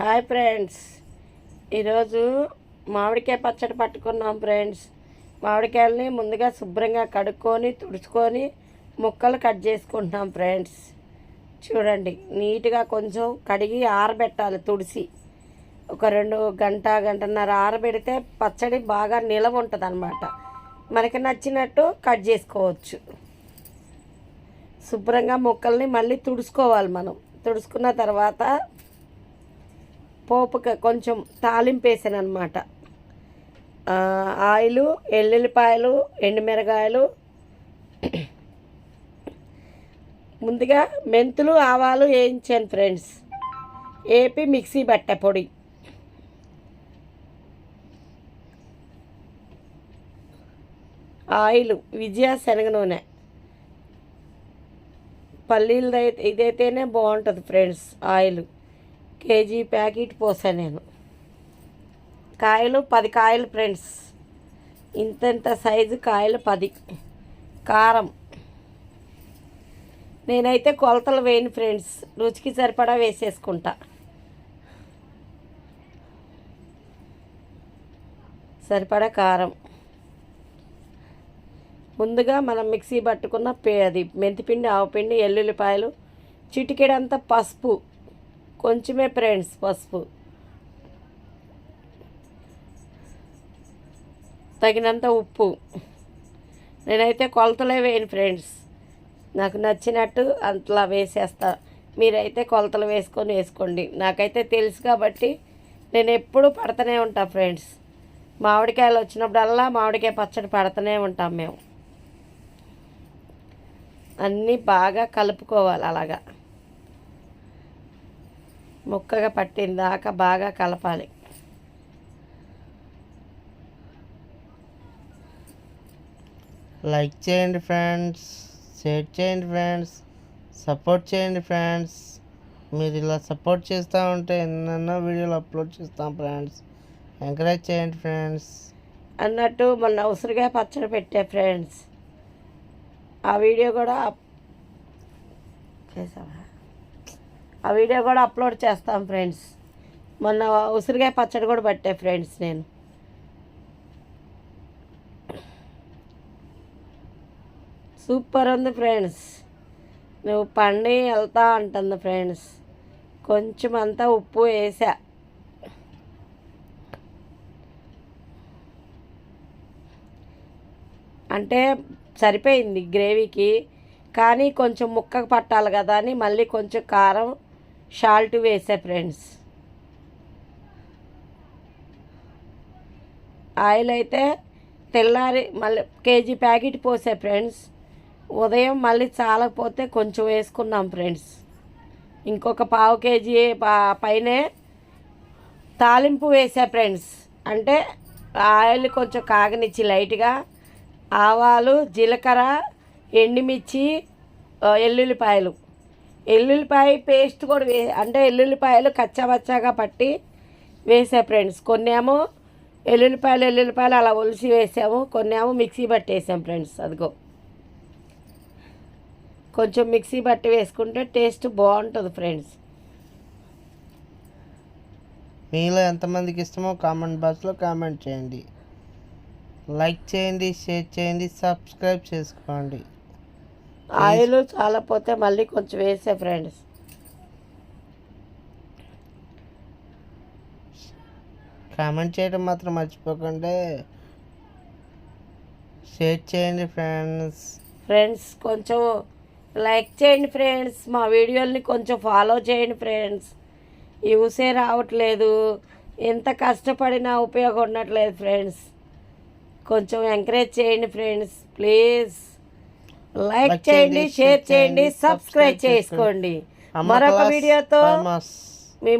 Hi friends. ఈరోజు మామిడికాయ పచ్చడి పట్టుకున్నాం ఫ్రెండ్స్. మామిడికాయలని ముందుగా శుభ్రంగా కడుక్కొని తుడుచుకొని ముక్కలు కట్ చేసుకుంటున్నాం ఫ్రెండ్స్. చూడండి నీట్గా కొంచెం కడిగి ఆరబెట్టాలి తుడిసి. ఒక రెండు గంట గంటన్నర ఆరబెడితే పచ్చడి బాగా నిలవ ఉంటుంది అనమాట మనకి నచ్చినట్టు కట్ చేసుకోవచ్చు. శుభ్రంగా ముక్కల్ని మళ్ళీ తుడుచుకోవాలి మనం. తుడుచుకున్న తర్వాత పోపుకి కొంచెం తాలింపు వేసాను అనమాట ఆయిలు ఎల్లుల్లిపాయలు ఎండుమిరగాయలు. ముందుగా మెంతులు ఆవాలు వేయించాను ఫ్రెండ్స్. ఏపి మిక్సీ బట్ట పొడి. ఆయిల్ విజయ శనగ నూనె. పల్లీలది ఇదైతేనే బాగుంటుంది ఫ్రెండ్స్ ఆయిల్. కేజీ ప్యాకెట్ పోసాను నేను. కాయలు పది కాయలు ఫ్రెండ్స్. ఇంతంత సైజు కాయలు పది. కారం. నేనైతే కొలతలు వేయను ఫ్రెండ్స్. రుచికి సరిపడా వేసేసుకుంటా. సరిపడా కారం. ముందుగా మనం మిక్సీ పట్టుకున్న పే అది మెంతిపిండి ఆవపిండి ఎల్లుల్లిపాయలు చిటికెడంత పసుపు కొంచెమే ఫ్రెండ్స్ పసుపు. తగినంత ఉప్పు. నేనైతే కొలతలే వేయను ఫ్రెండ్స్. నాకు నచ్చినట్టు అంతలా వేసేస్తా. మీరైతే కొలతలు వేసుకొని వేసుకోండి. నాకైతే తెలుసు కాబట్టి నేను ఎప్పుడూ పడుతూనే ఉంటా ఫ్రెండ్స్. మామిడికాయలు వచ్చినప్పుడల్లా మామిడికాయ పచ్చడి పడుతూనే ఉంటాం మేము. అన్నీ బాగా కలుపుకోవాలి అలాగా. ముక్కగా పట్టిన దాకా బాగా కలపాలి. లైక్ చేయండి ఫ్రెండ్స్ షేర్ చేయండి ఫ్రెండ్స్ సపోర్ట్ చేయండి ఫ్రెండ్స్. మీరు ఇలా సపోర్ట్ చేస్తూ ఉంటే ఎన్నెన్నో వీడియోలు అప్లోడ్ చేస్తాం ఫ్రెండ్స్. ఎంకరేజ్ చేయండి ఫ్రెండ్స్. అన్నట్టు మొన్న ఉసిరిగా పచ్చడి పెట్టే ఫ్రెండ్స్. ఆ వీడియో కూడా చేసావా? ఆ వీడియో కూడా అప్లోడ్ చేస్తాం ఫ్రెండ్స్. మొన్న ఉసిరికాయ పచ్చడి కూడా పట్టే ఫ్రెండ్స్ నేను. సూపర్ ఉంది ఫ్రెండ్స్. నువ్వు పండి వెళ్తా అంటుంది ఫ్రెండ్స్. కొంచెం అంతా ఉప్పు వేసా. అంటే సరిపోయింది గ్రేవీకి కానీ కొంచెం ముక్కకు పట్టాలి కదా అని మళ్ళీ కొంచెం కారం షాల్ట్ వేసా ఫ్రెండ్స్. ఆయిల్ అయితే తెల్లారి మళ్ళీ కేజీ ప్యాకెట్ పోసా ఫ్రెండ్స్. ఉదయం మళ్ళీ చాలకపోతే కొంచెం వేసుకున్నాం ఫ్రెండ్స్. ఇంకొక పావు కేజీ పా- పైనే తాలింపు వేసా ఫ్రెండ్స్. అంటే ఆయిల్ కొంచెం కాగనిచ్చి లైట్గా ఆవాలు జీలకర్ర ఎండుమిర్చి ఎల్లుల్లిపాయలు. ఎల్లుల్లిపాయ పేస్ట్ కూడా వే అంటే ఎల్లుల్లిపాయలు కచ్చాబచ్చాగా పట్టి వేసా ఫ్రెండ్స్. కొన్నేమో ఎల్లుల్లిపాయలు ఎల్లుల్లిపాయలు అలా ఒలిసి వేసాము. కొన్నేమో మిక్సీ పట్టేసాం ఫ్రెండ్స్ అదిగో. కొంచెం మిక్సీ పట్టి వేసుకుంటే టేస్ట్ బాగుంటుంది ఫ్రెండ్స్. మీలో ఎంతమందికి ఇష్టమో కామెంట్ బాక్స్లో కామెంట్ చేయండి. లైక్ చేయండి షేర్ చేయండి సబ్స్క్రైబ్ చేసుకోండి. ఆయిల్ చాలా పోతే మళ్ళీ కొంచెం వేసే ఫ్రెండ్స్. కామెంట్ చేయడం మాత్రం మర్చిపోకండి. షేర్ చేయండి ఫ్రెండ్స్. ఫ్రెండ్స్ కొంచెం లైక్ చేయండి ఫ్రెండ్స్. మా వీడియోల్ని కొంచెం ఫాలో చేయండి ఫ్రెండ్స్. యూసే రావట్లేదు. ఎంత కష్టపడినా ఉపయోగం ఉండట్లేదు ఫ్రెండ్స్. కొంచెం ఎంకరేజ్ చేయండి ఫ్రెండ్స్. ప్లీజ్. లైక్ చేయండి షేర్ చేయండి సబ్స్క్రైబ్ చేసుకోండి. మరొక వీడియోతో మేము